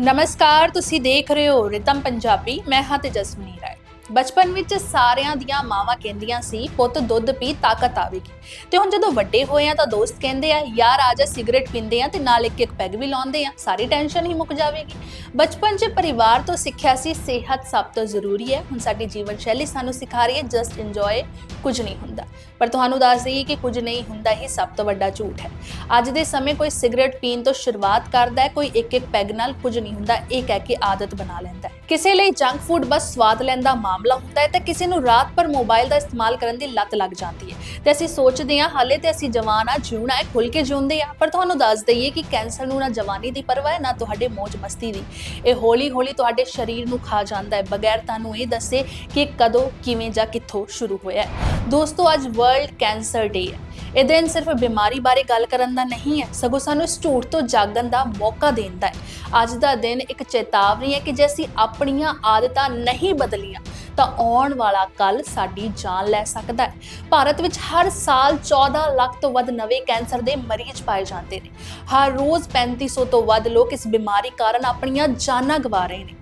ਨਮਸਕਾਰ ਤੁਸੀਂ ਦੇਖ ਰਹੇ ਹੋ ਰਿਤਮ ਪੰਜਾਬੀ ਮੈਂ ਹਾਂ ਤੇਜਸਵਨੀ ਰਾਏ। ਬਚਪਨ ਵਿੱਚ ਸਾਰਿਆਂ ਦੀਆਂ ਮਾਵਾਂ ਕਹਿੰਦੀਆਂ ਸੀ, ਪੁੱਤ, ਦੁੱਧ ਪੀ, ਤਾਕਤ ਆਵੇਗੀ। ਤੇ ਹੁਣ ਜਦੋਂ ਵੱਡੇ ਹੋਏ ਆ ਤਾਂ ਦੋਸਤ ਕਹਿੰਦੇ ਆ, ਯਾਰ, ਆ ਜਾ, ਸਿਗਰਟ ਪੀਂਦੇ ਆ ਤੇ ਨਾਲ ਇੱਕ ਇੱਕ ਪੈਗ ਵੀ ਲਾਉਂਦੇ ਆ। ਸਾਰੀ ਟੈਨਸ਼ਨ ਹੀ ਮੁੱਕ ਜਾਵੇਗੀ। ਬਚਪਨ 'ਚ ਪਰਿਵਾਰ ਤੋਂ ਸਿੱਖਿਆ ਸੀ, ਸਿਹਤ ਸਭ ਤੋਂ ਜ਼ਰੂਰੀ ਹੈ। ਹੁਣ ਸਾਡੀ ਜੀਵਨ ਸ਼ੈਲੀ ਸਾਨੂੰ ਸਿਖਾ ਰਹੀ ਹੈ ਜਸਟ ਇੰਜੋਏ ਕੁਝ ਨਹੀਂ ਹੁੰਦਾ। ਪਰ ਤੁਹਾਨੂੰ ਦੱਸ ਦਈਏ ਕਿ ਕੁਝ ਨਹੀਂ ਹੁੰਦਾ ਹੀ ਸਭ ਤੋਂ ਵੱਡਾ ਝੂਠ ਹੈ। ਅੱਜ ਦੇ ਸਮੇਂ ਕੋਈ ਸਿਗਰਟ ਪੀਣ ਤੋਂ ਸ਼ੁਰੂਆਤ ਕਰਦਾ ਹੈ, ਕੋਈ ਇੱਕ ਇੱਕ ਪੈਗ ਨਾਲ ਕੁਝ ਨਹੀਂ ਹੁੰਦਾ, ਇਹ ਕਹਿ ਕੇ ਆਦਤ ਬਣਾ ਲੈਂਦਾ ਹੈ। ਕਿਸੇ ਲਈ ਜੰਕ ਫੂਡ ਬਸ ਸਵਾਦ ਲੈਣ ਦਾ ਮਾਮਲਾ ਹੁੰਦਾ ਹੈ ਤੇ ਕਿਸੇ ਨੂੰ ਰਾਤ ਭਰ ਮੋਬਾਈਲ ਦਾ ਇਸਤੇਮਾਲ ਕਰਨ ਦੀ ਲੱਤ ਲੱਗ ਜਾਂਦੀ ਹੈ। ਤੇ ਅਸੀਂ ਸੋਚਦੇ ਹਾਂ, ਹਾਲੇ ਤੇ ਅਸੀਂ ਜਵਾਨ ਆ ਜਿਉਣਾ ਹੈ ਖੁੱਲ ਕੇ ਜਿਉਂਦੇ ਆ ਪਰ ਤੁਹਾਨੂੰ ਦੱਸ ਦਈਏ ਕਿ ਕੈਂਸਰ ਨੂੰ ਨਾ ਜਵਾਨੀ ਦੀ ਪਰਵਾਹ ਹੈ, ਨਾ ਤੁਹਾਡੇ ਮੌਜ ਮਸਤੀ ਦੀ। ਇਹ ਹੌਲੀ ਹੌਲੀ ਤੁਹਾਡੇ ਸਰੀਰ ਨੂੰ ਖਾ ਜਾਂਦਾ ਹੈ। ਬਗੈਰ ਤੁਹਾਨੂੰ ਇਹ ਦੱਸੇ ਕਿ ਕਦੋਂ, ਕਿਵੇਂ ਜਾਂ ਕਿੱਥੋਂ ਸ਼ੁਰੂ ਹੋਇਆ ਹੈ। ਦੋਸਤੋ, ਅੱਜ ਵਰਲਡ ਕੈਂਸਰ ਡੇ ਹੈ। ਇਹ ਦਿਨ ਸਿਰਫ ਬਿਮਾਰੀ ਬਾਰੇ ਗੱਲ ਕਰਨ ਦਾ ਨਹੀਂ ਹੈ, ਸਗੋਂ ਸਾਨੂੰ ਇਸ ਝੂਠ ਤੋਂ ਜਾਗਣ ਦਾ ਮੌਕਾ ਦਿੰਦਾ ਹੈ। ਅੱਜ ਦਾ ਦਿਨ ਇੱਕ ਚੇਤਾਵਨੀ ਹੈ ਕਿ ਜੇ ਅਸੀਂ ਆਪਣੀਆਂ ਆਦਤਾਂ ਨਹੀਂ ਬਦਲੀਆਂ, ਤਾਂ ਆਉਣ ਵਾਲਾ ਕੱਲ ਸਾਡੀ ਜਾਨ ਲੈ ਸਕਦਾ ਹੈ। ਭਾਰਤ ਵਿੱਚ ਹਰ ਸਾਲ 14 ਲੱਖ ਤੋਂ ਵੱਧ ਨਵੇਂ ਕੈਂਸਰ ਦੇ ਮਰੀਜ਼ ਪਾਏ ਜਾਂਦੇ ਨੇ। ਹਰ ਰੋਜ਼ 3500 ਤੋਂ ਵੱਧ ਲੋਕ ਇਸ ਬਿਮਾਰੀ ਕਾਰਨ ਆਪਣੀਆਂ ਜਾਨਾਂ ਗਵਾ ਰਹੇ ਨੇ।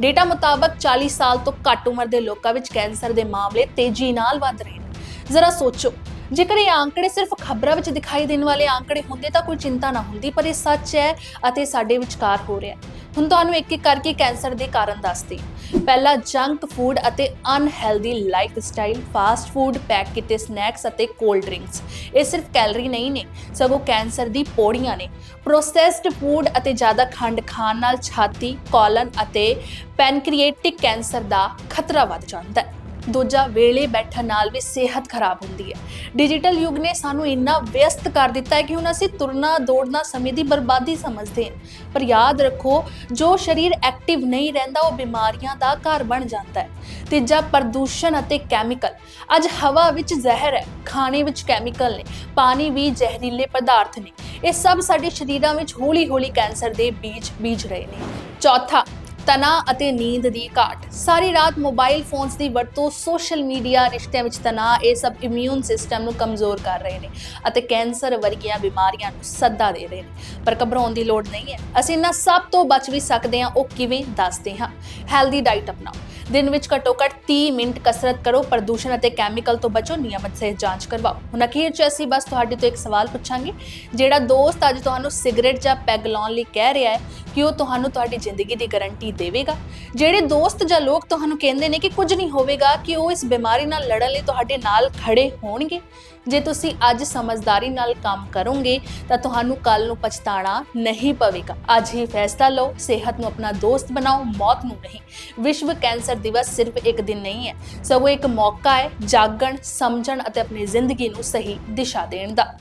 ਡੇਟਾ ਮੁਤਾਬਕ 40 ਸਾਲ ਤੋਂ ਘੱਟ ਉਮਰ ਦੇ ਲੋਕਾਂ ਵਿੱਚ ਕੈਂਸਰ ਦੇ ਮਾਮਲੇ ਤੇਜ਼ੀ ਨਾਲ ਵੱਧ ਰਹੇ ਨੇ। ਜ਼ਰਾ ਸੋਚੋ ਜੇਕਰ ਇਹ ਆંકੜੇ ਸਿਰਫ ਖਬਰਾਂ ਵਿੱਚ ਦਿਖਾਈ ਦੇਣ ਵਾਲੇ ਆંકੜੇ ਹੁੰਦੇ ਤਾਂ ਕੋਈ ਚਿੰਤਾ ਨਾ ਹੁੰਦੀ, ਪਰ ਇਹ ਸੱਚ ਹੈ ਅਤੇ ਸਾਡੇ ਵਿਚਕਾਰ ਹੋ ਰਿਹਾ ਹੈ। ਹੁਣ ਤੁਹਾਨੂੰ ਇੱਕ ਇੱਕ ਕਰਕੇ ਕੈਂਸਰ ਦੇ ਕਾਰਨ ਦੱਸਦੀ ਹਾਂ। ਪਹਿਲਾ ਜੰਕ ਫੂਡ ਅਤੇ unhealthy lifestyle fast food pack ਕੀਤੇ ਸਨੈਕਸ ਅਤੇ ਕੋਲਡ ਡਰਿੰਕਸ। ਇਹ ਸਿਰਫ ਕੈਲਰੀ ਨਹੀਂ ਨੇ, ਸਗੋਂ ਕੈਂਸਰ ਦੀ ਪੌੜੀਆਂ ਨੇ। ਪ੍ਰੋਸੈਸਡ ਫੂਡ ਅਤੇ ਜ਼ਿਆਦਾ ਖੰਡ ਖਾਣ ਨਾਲ ਛਾਤੀ, ਕੋਲਨ ਅਤੇ ਪੈਨਕ੍ਰੀਏਟਿਕ ਕੈਂਸਰ ਦਾ ਖਤਰਾ ਵੱਧ ਜਾਂਦਾ ਹੈ। ਦੂਜਾ ਵੇਲੇ ਬੈਠਣ ਨਾਲ ਵੀ ਸਿਹਤ ਖਰਾਬ ਹੁੰਦੀ ਹੈ। ਡਿਜੀਟਲ ਯੁੱਗ ਨੇ ਸਾਨੂੰ ਇੰਨਾ ਵਿਅਸਤ ਕਰ ਦਿੱਤਾ ਹੈ ਕਿ ਹੁਣ ਅਸੀਂ ਤੁਰਨਾ ਦੌੜਨਾ ਸਮੇਂ ਦੀ ਬਰਬਾਦੀ ਸਮਝਦੇ ਹਾਂ। ਪਰ ਯਾਦ ਰੱਖੋ, ਜੋ ਸਰੀਰ ਐਕਟਿਵ ਨਹੀਂ ਰਹਿੰਦਾ, ਉਹ ਬਿਮਾਰੀਆਂ ਦਾ ਘਰ ਬਣ ਜਾਂਦਾ ਹੈ। ਤੀਜਾ, ਪ੍ਰਦੂਸ਼ਣ ਅਤੇ ਕੈਮੀਕਲ ਅੱਜ ਹਵਾ ਵਿੱਚ ਜ਼ਹਿਰ ਹੈ, ਖਾਣੇ ਵਿੱਚ ਕੈਮੀਕਲ ਨੇ, ਪਾਣੀ ਵੀ ਜ਼ਹਿਰੀਲੇ ਪਦਾਰਥ ਨੇ। ਇਹ ਸਭ ਸਾਡੇ ਸਰੀਰਾਂ ਵਿੱਚ ਹੌਲੀ-ਹੌਲੀ ਕੈਂਸਰ ਦੇ ਬੀਜ ਬੀਜ ਰਹੇ ਨੇ। ਚੌਥਾ ਤਣਾਅ ਅਤੇ ਨੀਂਦ ਦੀ ਘਾਟ। ਸਾਰੀ ਰਾਤ ਮੋਬਾਈਲ ਫੋਨਸ ਦੀ ਵਰਤੋਂ ਸੋਸ਼ਲ ਮੀਡੀਆ ਰਿਸ਼ਤਿਆਂ ਵਿੱਚ ਤਣਾਅ, ਇਹ ਸਭ ਇਮਿਊਨ ਸਿਸਟਮ ਨੂੰ ਕਮਜ਼ੋਰ ਕਰ ਰਹੇ ਨੇ ਅਤੇ ਕੈਂਸਰ ਵਰਗੀਆਂ ਬਿਮਾਰੀਆਂ ਨੂੰ ਸੱਦਾ ਦੇ ਰਹੇ ਨੇ। ਪਰ ਘਬਰਾਉਣ ਦੀ ਲੋੜ ਨਹੀਂ ਹੈ। ਅਸੀਂ ਇਹਨਾਂ ਸਭ ਤੋਂ ਬਚ ਵੀ ਸਕਦੇ ਹਾਂ, ਉਹ ਕਿਵੇਂ ਦੱਸਦੇ ਹਾਂ। ਹੈਲਦੀ ਡਾਈਟ ਅਪਣਾਓ। ਦਿਨ ਵਿੱਚ ਘੱਟੋ ਘੱਟ 30 ਮਿੰਟ ਕਸਰਤ ਕਰੋ, ਪ੍ਰਦੂਸ਼ਣ ਅਤੇ ਕੈਮੀਕਲ ਤੋਂ ਬਚੋ, ਨਿਯਮਤ ਸਿਹਤ ਜਾਂਚ ਕਰਵਾਓ। ਹੁਣ ਅਖੀਰ 'ਚ ਅਸੀਂ ਬਸ ਤੁਹਾਡੇ ਤੋਂ ਇੱਕ ਸਵਾਲ ਪੁੱਛਾਂਗੇ, ਜਿਹੜਾ ਦੋਸਤ ਅੱਜ ਤੁਹਾਨੂੰ ਸਿਗਰਟ ਜਾਂ ਪੈਗ ਲਾਉਣ ਲਈ ਕਹਿ ਰਿਹਾ ਹੈ ਕਿ ਉਹ ਤੁਹਾਨੂੰ ਤੁਹਾਡੀ ਜ਼ਿੰਦਗੀ ਦੀ ਗਾਰੰਟੀ ਦੇਵੇਗਾ। ਜਿਹੜੇ ਦੋਸਤ ਜਾਂ ਲੋਕ ਤੁਹਾਨੂੰ ਕਹਿੰਦੇ ਨੇ ਕਿ ਕੁਝ ਨਹੀਂ ਹੋਵੇਗਾ ਕਿ ਉਹ ਇਸ ਬਿਮਾਰੀ ਨਾਲ ਲੜਨ ਲਈ ਤੁਹਾਡੇ ਨਾਲ ਖੜੇ ਹੋਣਗੇ। ਜੇ ਤੁਸੀਂ ਅੱਜ ਸਮਝਦਾਰੀ ਨਾਲ ਕੰਮ ਕਰੋਗੇ, ਤਾਂ ਤੁਹਾਨੂੰ ਕੱਲ ਨੂੰ ਪਛਤਾਣਾ ਨਹੀਂ ਪਵੇਗਾ। ਅੱਜ ਹੀ ਫੈਸਲਾ ਲਓ, ਸਿਹਤ ਨੂੰ ਆਪਣਾ ਦੋਸਤ ਬਣਾਓ, ਮੌਤ ਨੂੰ ਨਹੀਂ। ਵਿਸ਼ਵ ਕੈਂਸਰ ਦਿਵਸ ਸਿਰਫ ਇੱਕ ਦਿਨ ਨਹੀਂ ਹੈ। ਸਗੋਂ ਇੱਕ ਮੌਕਾ ਹੈ ਜਾਗਣ, ਸਮਝਣ ਅਤੇ ਆਪਣੀ ਜ਼ਿੰਦਗੀ ਨੂੰ ਸਹੀ ਦਿਸ਼ਾ ਦੇਣ ਦਾ।